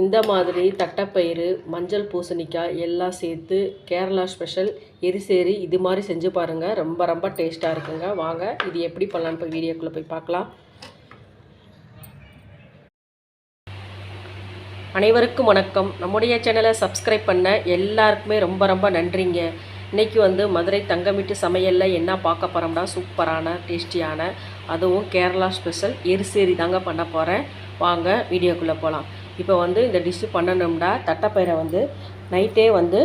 இந்த மாதிரி தட்டைப்பயிறு மஞ்சள் பூசணிக்காய் எல்லாம் சேர்த்து கேரளா ஸ்பெஷல் எரிசேரி இது மாதிரி செஞ்சு பாருங்கள் ரொம்ப ரொம்ப டேஸ்ட்டாக இருக்குங்க. வாங்க இது எப்படி பண்ணலான்னு போய் வீடியோக்குள்ளே போய் பார்க்கலாம். அனைவருக்கும் வணக்கம். நம்முடைய சேனலை சப்ஸ்கிரைப் பண்ண எல்லாருக்குமே ரொம்ப ரொம்ப நன்றிங்க. இன்றைக்கி வந்து மதுரை தங்கமிட்டு சமையலில் என்ன பார்க்க போகிறோம்னா சூப்பரான டேஸ்டியான அதுவும் கேரளா ஸ்பெஷல் எரிசேரி தாங்க பண்ண போகிறேன் வாங்க வீடியோக்குள்ளே போகலாம் இப்போ வந்து இந்த டிஷ்ஷு பண்ணணும்னா தட்டைப்பயிரை வந்து நைட்டே வந்து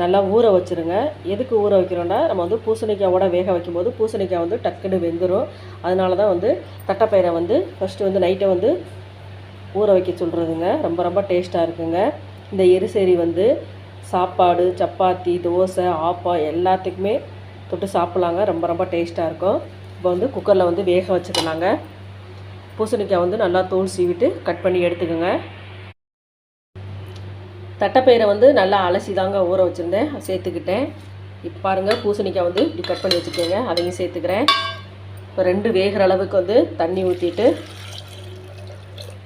நல்லா ஊற வச்சுருங்க. எதுக்கு ஊற வைக்கிறோன்னா நம்ம வந்து பூசணிக்காயோட வேக வைக்கும்போது பூசணிக்காய் வந்து டக்குன்னு வெந்துடும் அதனால தான் வந்து தட்டைப்பயிரை வந்து ஃபஸ்ட்டு வந்து நைட்டை வந்து ஊற வைக்க சொல்கிறதுங்க ரொம்ப ரொம்ப டேஸ்ட்டாக இருக்குங்க. இந்த எரிசேரி வந்து சாப்பாடு சப்பாத்தி தோசை ஆப்பா எல்லாத்துக்குமே தொட்டு சாப்பிட்லாங்க. ரொம்ப ரொம்ப டேஸ்ட்டாக இருக்கும். இப்போ வந்து குக்கரில் வந்து வேக வச்சுக்கலாங்க. பூசணிக்காய் வந்து நல்லா தோல் சீவிட்டு கட் பண்ணி எடுத்துக்கோங்க. தட்டைப்பயிரை வந்து நல்லா அலசி தாங்க ஊற வச்சுருந்தேன். சேர்த்துக்கிட்டேன். இப்போ பாருங்கள் பூசணிக்காய் வந்து இப்படி கட் பண்ணி வச்சுக்கோங்க அதையும் சேர்த்துக்கிறேன். இப்போ ரெண்டு வேகிற அளவுக்கு வந்து தண்ணி ஊற்றிட்டு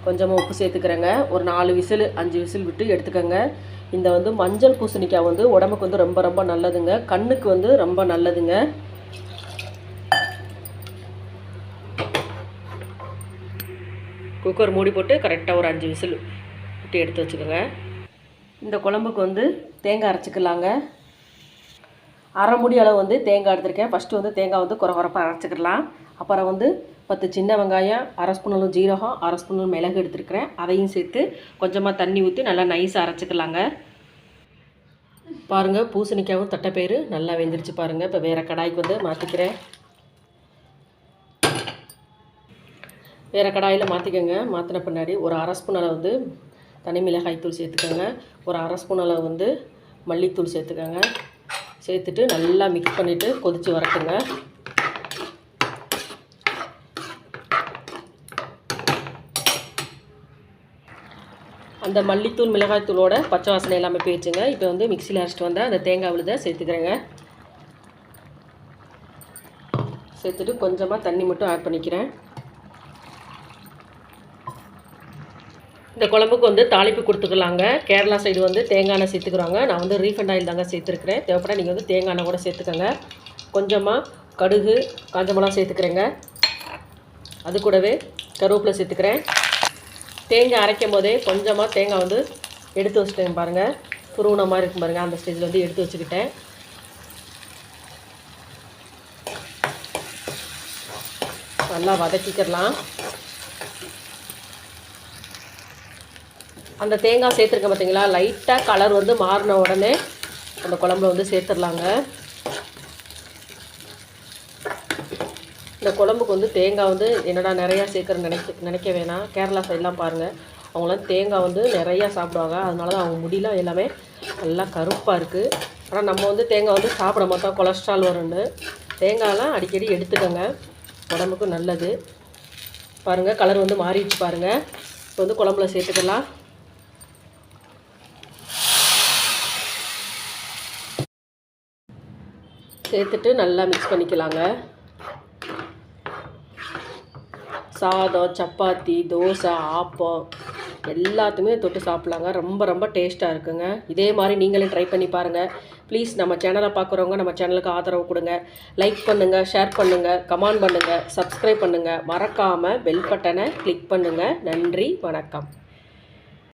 கொஞ்சமாக உப்பு சேர்த்துக்கிறேங்க. ஒரு நாலு விசில் அஞ்சு விசில் விட்டு எடுத்துக்கோங்க. இந்த வந்து மஞ்சள் பூசணிக்காய் வந்து உடம்புக்கு வந்து ரொம்ப ரொம்ப நல்லதுங்க. கண்ணுக்கு வந்து ரொம்ப நல்லதுங்க. குக்கர் மூடி போட்டு கரெக்டாக ஒரு அஞ்சு விசில் விட்டு எடுத்து வச்சுக்கோங்க. இந்த குழம்புக்கு வந்து தேங்காய் அரைச்சிக்கலாங்க. அரை முடி அளவு வந்து தேங்காய் எடுத்திருக்கேன். ஃபஸ்ட்டு வந்து தேங்காய் வந்து குறை குறப்பாக அரைச்சிக்கலாம் அப்புறம் வந்து பத்து சின்ன வெங்காயம் அரை ஸ்பூன் ஜீரகம் அரை ஸ்பூன் மிளகு எடுத்துருக்கிறேன். அதையும் சேர்த்து கொஞ்சமாக தண்ணி ஊற்றி நல்லா நைஸாக அரைச்சிக்கலாங்க. பாருங்கள் பூசணிக்காவும் தட்டைப்பயிறு நல்லா வெந்துருச்சு பாருங்கள் இப்போ வேறு கடாய்க்கு வந்து மாற்றிக்கிறேன் வேறு கடாயில் மாற்றிக்கோங்க மாற்றின பின்னாடி ஒரு அரை ஸ்பூன் அளவு வந்து தனி மிளகாய் தூள் சேர்த்துக்கோங்க. ஒரு அரை ஸ்பூன் அளவு வந்து மல்லித்தூள் சேர்த்துக்கோங்க. சேர்த்துட்டு நல்லா மிக்ஸ் பண்ணிவிட்டு கொதித்து வரட்டுங்க. அந்த மல்லித்தூள் மிளகாய்த்தூளோட பச்சை வாசனை எல்லாமே போயிடுச்சுங்க. இப்போ வந்து மிக்சியில் அரைச்சிட்டு வந்தால் அந்த தேங்காய் விழுதை சேர்த்துக்கிறேங்க. சேர்த்துட்டு கொஞ்சமாக தண்ணி மட்டும் ஆட் பண்ணிக்கிறேன். இந்த குழம்புக்கு வந்து தாளிப்பு கொடுத்துக்கலாங்க. கேரளா சைடு வந்து தேங்காய் எண்ணெய் சேர்த்துக்குறாங்க. நான் வந்து ரீஃபண்ட் ஆயில் தாங்க சேர்த்துருக்குறேன். தேவைப்பட நீங்கள் வந்து தேங்காய் எண்ணெய் கூட சேர்த்துக்கோங்க. கொஞ்சமாக கடுகு காஞ்ச மிளகா சேர்த்துக்கிறேங்க. அது கூடவே கருவேப்பிலை சேர்த்துக்கிறேன். தேங்காய் அரைக்கும் போதே கொஞ்சமாக தேங்காய் வந்து எடுத்து வச்சுட்டேன் பாருங்கள் துருவுன மாதிரி இருக்கும் பாருங்கள் அந்த ஸ்டேஜில் வந்து எடுத்து வச்சுக்கிட்டேன். நல்லா வதக்கிக்கிறலாம் அந்த தேங்காய் சேர்த்துருக்கேன் பார்த்தீங்களா லைட்டாக கலர் வந்து மாறின உடனே அந்த குழம்புல வந்து சேர்த்துடலாங்க. இந்த குழம்புக்கு வந்து தேங்காய் வந்து என்னடா நிறையா சேர்க்குற நினைக்க நினைக்க வேணாம். கேரளா சைட்லாம் பாருங்கள் அவங்களாம் தேங்காய் வந்து நிறையா சாப்பிடுவாங்க. அதனால தான் அவங்க முடியெலாம் எல்லாமே நல்லா கருப்பாக இருக்குது ஆனால் நம்ம வந்து தேங்காய் வந்து சாப்பிட மாட்டோம். கொலஸ்ட்ரால் வரும்னு. தேங்காயெலாம் அடிக்கடி எடுத்துக்கோங்க. உடம்புக்கு நல்லது. பாருங்கள் கலர் வந்து மாறிடுச்சு பாருங்கள் இப்போ வந்து குழம்புல சேர்த்துக்கலாம். சேர்த்துட்டு நல்லா மிக்ஸ் பண்ணிக்கலாங்க. சாதம் சப்பாத்தி தோசை ஆப்பம் எல்லாத்துமே தொட்டு சாப்பிட்லாங்க. ரொம்ப ரொம்ப டேஸ்ட்டாக இருக்குங்க. இதே மாதிரி நீங்களே ட்ரை பண்ணி பாருங்கள் ப்ளீஸ் நம்ம சேனலை பார்க்குறவங்க நம்ம சேனலுக்கு ஆதரவு கொடுங்க. லைக் பண்ணுங்கள் ஷேர் பண்ணுங்கள் கமெண்ட் பண்ணுங்கள் சப்ஸ்கிரைப் பண்ணுங்கள் மறக்காமல் பெல் பட்டனை கிளிக் பண்ணுங்கள் நன்றி வணக்கம்.